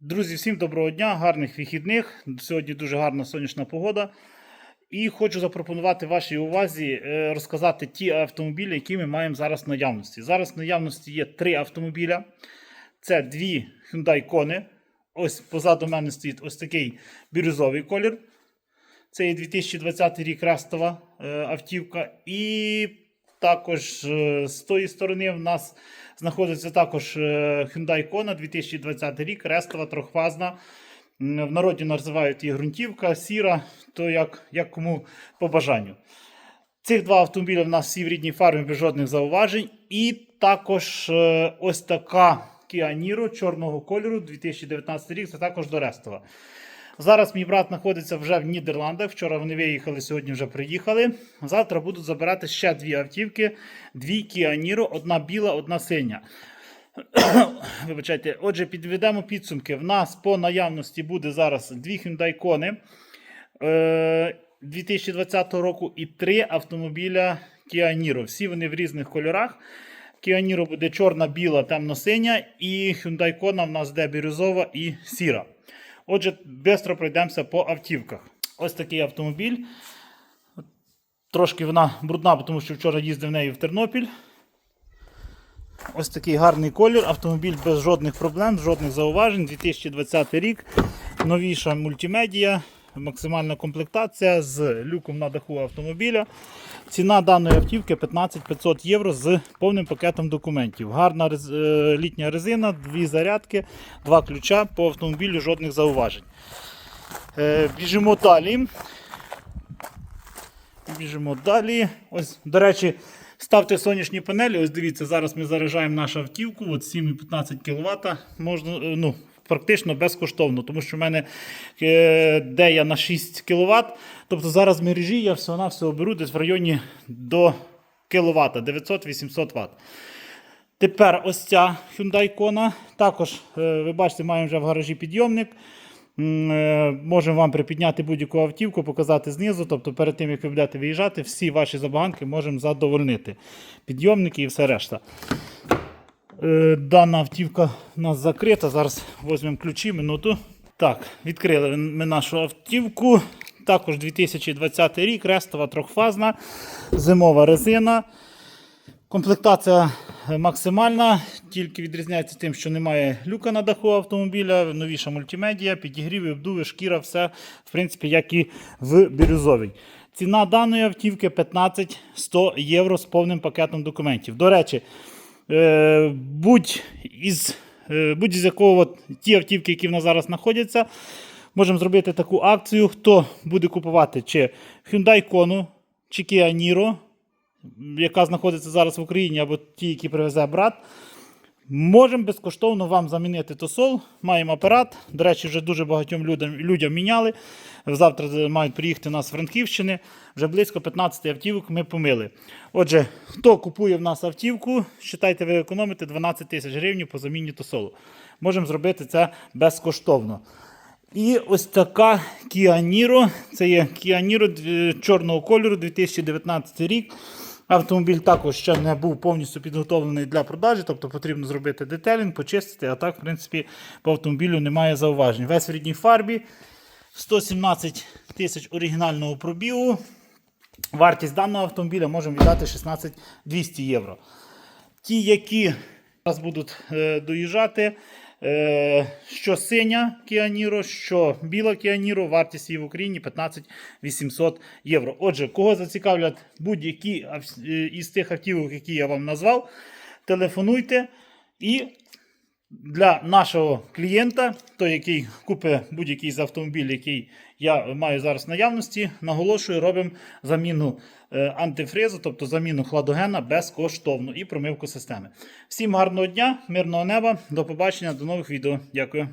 Друзі, всім доброго дня, гарних вихідних. Сьогодні дуже гарна сонячна погода. І хочу запропонувати вашій увазі е, розказати ті автомобілі, які ми маємо зараз в наявності. Зараз в наявності є три автомобіля. Це дві Hyundai Kona. Ось позаду мене стоїть ось такий бірюзовий колір. Це є 2020 рік рестова е, автівка. І також е, з тої сторони в нас знаходиться також е, Hyundai Kona 2020 рік, рестова, трьохфазна. М, В народі називають її ґрунтівка, сіра, то як, як кому по бажанню. Цих два автомобілі в нас всі в рідній фармі без жодних зауважень. І також е, ось така Kia Niro чорного кольору 2019 рік, це також до Рестова. Зараз мій брат знаходиться вже в Нідерландах. Вчора вони виїхали, сьогодні вже приїхали. Завтра будуть забирати ще дві автівки: дві Kia Niro, одна біла, одна синя. Вибачайте, отже, підведемо підсумки. В нас по наявності буде зараз дві Hyundai Kona е, 2020 року і три автомобіля Kia Niro. Всі вони в різних кольорах. Kia Niro буде чорна, біла, темно-синя, і Hyundai Kona в нас де бірюзова і сіра. Отже, швидко пройдемося по автівках. Ось такий автомобіль. Трошки вона брудна, тому що вчора їздив нею в Тернопіль. Ось такий гарний колір. Автомобіль без жодних проблем, жодних зауважень. 2020 рік. Новіша мультимедія, максимальна комплектація з люком на даху автомобіля. Ціна даної автівки 15 500 євро з повним пакетом документів. Гарна е, літня резина, дві зарядки, два ключа по автомобілю, жодних зауважень. Е, Біжимо далі. Біжимо далі. Ось, до речі, ставте сонячні панелі. Ось дивіться, зараз ми заряджаємо нашу автівку. От 7,15 кВт. Можна, е, ну, практично безкоштовно, тому що в мене е, де я на 6 кВт. Тобто зараз в мережі я всього на всього беру десь в районі до кВт 900-800 Вт. Тепер ось ця Hyundai Kona. Також, е, ви бачите, маємо вже в гаражі підйомник. Е, Можемо вам припідняти будь-яку автівку, показати знизу. Тобто, перед тим, як ви будете виїжджати, всі ваші забаганки можемо задовольнити. Підйомники і все решта. Е, Дана автівка у нас закрита. Зараз візьмемо ключі, минуту. Так, відкрили ми нашу автівку. Також 2020 рік, рестова трьохфазна, зимова резина. Комплектація е, максимальна, тільки відрізняється тим, що немає люка на даху автомобіля, новіша мультимедія, підігріви, обдуви, шкіра, все, в принципі, як і в бірюзовій. Ціна даної автівки 15 100 євро з повним пакетом документів. До речі, будь із е, будь з якого ті автівки, які в нас зараз знаходяться, можемо зробити таку акцію. Хто буде купувати чи Hyundai Kona, чи Kia Niro, яка знаходиться зараз в Україні, або ті, які привезе брат. Можемо безкоштовно вам замінити тосол. Маємо апарат. До речі, вже дуже багатьом людям, людям міняли. Завтра мають приїхати нас з Франківщини. Вже близько 15 автівок ми помили. Отже, хто купує в нас автівку, вважайте, ви економите 12 тисяч гривень по заміні тосолу. Можемо зробити це безкоштовно. І ось така Kia Niro. Це є Kia Niro чорного кольору 2019 рік. Автомобіль також ще не був повністю підготовлений для продажі, тобто потрібно зробити детелінг, почистити, а так, в принципі, по автомобілю немає зауважень. Весь в рідній фарбі, 117 тисяч оригінального пробігу. Вартість даного автомобіля можемо віддати 16 200 євро. Ті, які зараз будуть е, доїжджати, що синя Кіаніро, що біла Кіаніро, вартість її в Україні 15 800 євро. Отже, кого зацікавлять будь-які е, із тих автівок, які я вам назвав, телефонуйте і для нашого клієнта, той, який купить будь-який з автомобіль, який я маю зараз в наявності, наголошую, робимо заміну е, антифризу, тобто заміну хладогена безкоштовно і промивку системи. Всім гарного дня, мирного неба, до побачення, до нових відео. Дякую.